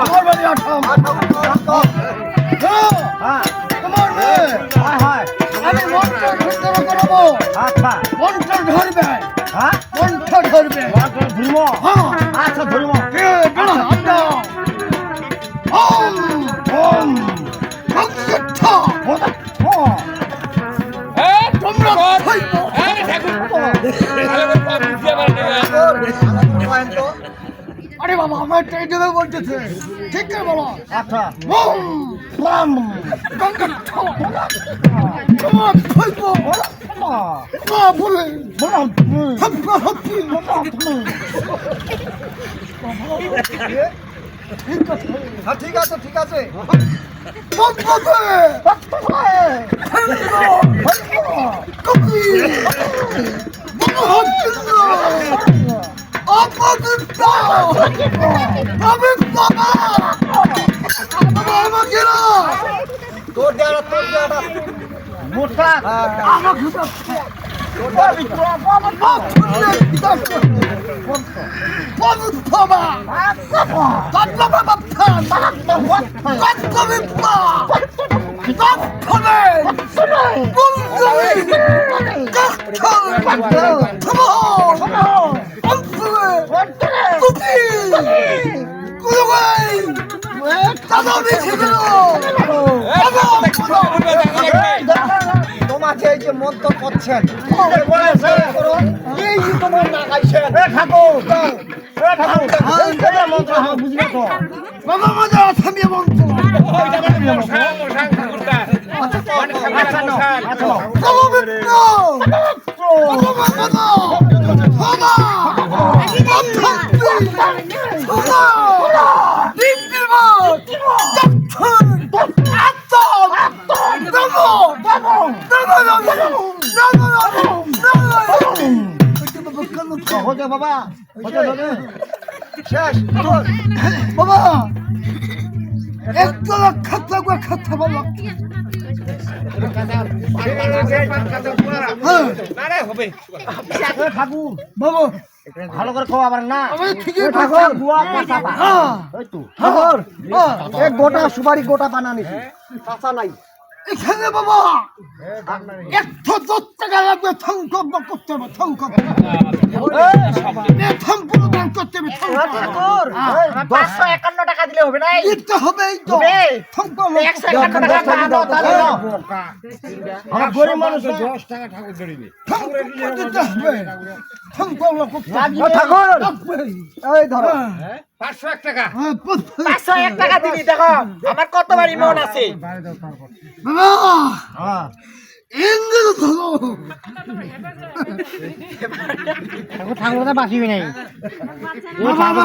আমার বাড়ি আঠাম হ্যাঁ তোমার মেয়ে আমি মন্ত্র ধরতে করাবো মন্ত্র ধরবে মন্ত্র ধরবে হ্যাঁ আচ্ছা দাও ওম ওম ভগবত তোমরা হইব আরে বাবা আমার ট্রেন দেবে বলতেছে। ঠিক করে বলো। আচ্ছা। ওম রাম গঙ্গা তোমার হইব মা বলে হাপ্পা হাপ্পি হ্যাঁ ঠিক আছে ঠিক আছে। বাবা বাবা আমাকে না তোর দেওয়া তোর দেওয়া মোটকা আমাকে পবিত্রমা তত্ত্বমা বাপ্থান তত্ত্ববিপ্পা তত্ত্বমে বন্ধুমি তোমাকে এই যে মন্ত্র করছেন এই মন্ত্র বুঝলে তো বাবা মজা থামিয়ে মন্ত্র পবিত্র পবিত্র ক্ষমা বাবা। শেষ বাবা। একটা খাতা গো খাতা বাবা। হ্যাঁ। ঠাকুর বাবা ভালো করে খাওয়া পারেন না। হ্যাঁ। ওই তো। ঠাকুর হ্যাঁ। গোটা সুপারি গোটা বানানি কাঁচা নাই। এখানে বাবা! একশো দশ টাকা লাগবে সংকল্প করতে হবে সংকল্প থাম্পুর দান করতে হবে ঠাকুর একান্ন টাকা দিলে হবে নাই দিতে হবে এই তো। সংকল্প একশো একান্ন টাকা দাও। আমার গরিব মানুষ না। সংকল্প দিতে হবে। সংকল্প করতে ঠাকুর। এই ধরো। হ্যাঁ, পাঁচশো এক টাকা। হ্যাঁ, পাঁচশো। পাঁচশো এক টাকা দিবি দেখো। আমার কত বাড়ি মন আছে? ইংরেজ ধরো ঠাকুর তো বাঁচিবি নাই বাবা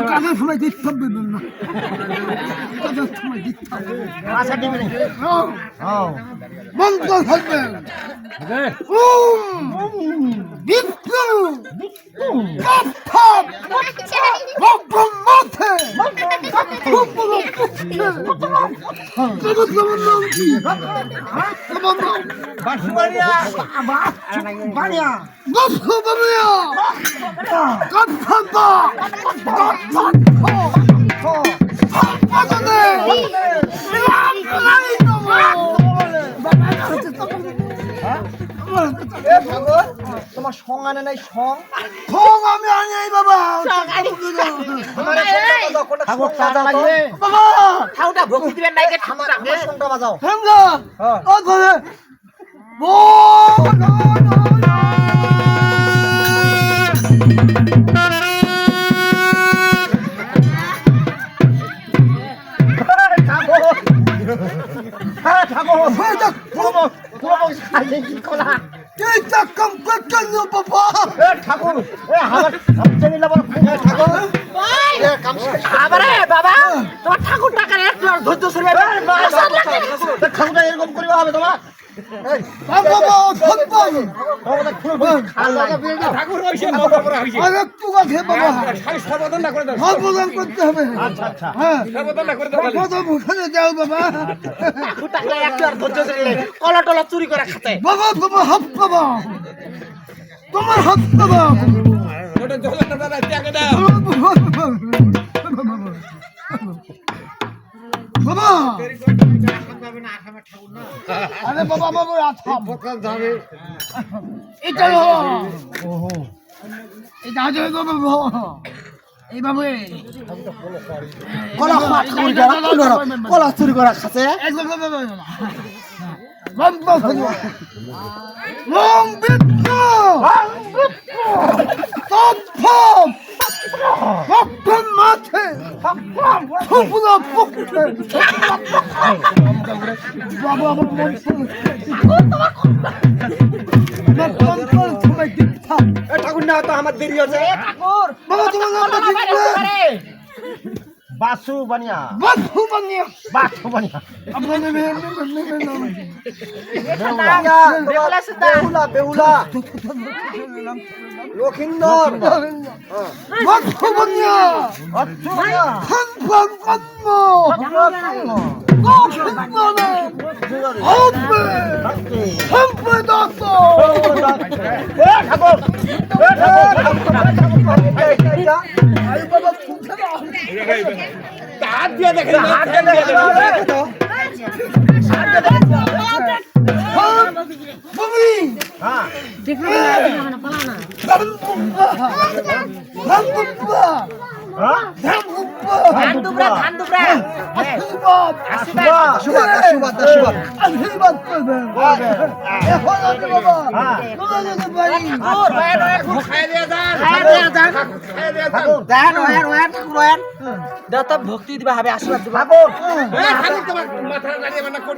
তোমার এ ঠাকুর তোমার সং আনে নাই সং ঠং আমি আনি বাবা ঠাকুর চাঁদা লাগবে বাবা ঠাউটা ভক্তি দিবেন নাই যে ঠাকুর রাখবে আমার সংটা বাজাও হ্যাঁ। ও ধরে বো হ্যাঁ ঠাকুর হয়ে বাবা তোমার ঠাকুর টাকার ধৈর্য ঠাকুরটা এরকম করিবা হবে তোমার তোমার দাও বাবা বাবা। আরে বাবা বাবা আথাম এটা লো এটা আছে বাবা এইভাবে কলা খাওয়া ঠাকুর যারা কি করো? কলা চুরি করা খাচ্ছে একদম বন্ধ লং বিত্ত তৎফম তৎফম মাঠে। ফুপুলা পুকুরে বাবু আমার মন তোমার কন্ট্রোল তুমি দিকটা এ ঠাকুর না তো আমার দেরি আছে ঠাকুর বাবা তোমার নামটা কি বাসু বানিয়া বাসু বানিয়া বাসু বানিয়া আপনার নামে। বেউলা বেউলা বেউলা বানিয়া হাত দিয়ে দেখেন হাত ধান দুবরা ধান দুবরা হ্যাঁ। আশীর্বাদ আশীর্বাদ আশীর্বাদ আশীর্বাদ আশীর্বাদ করবেন। এখন আছে বাবা ভক্তি দিবা হবে আশীর্বাদ দিবা। হ্যাঁ। মাথা দাঁড়িয়ে মানে কোন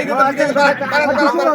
তোমার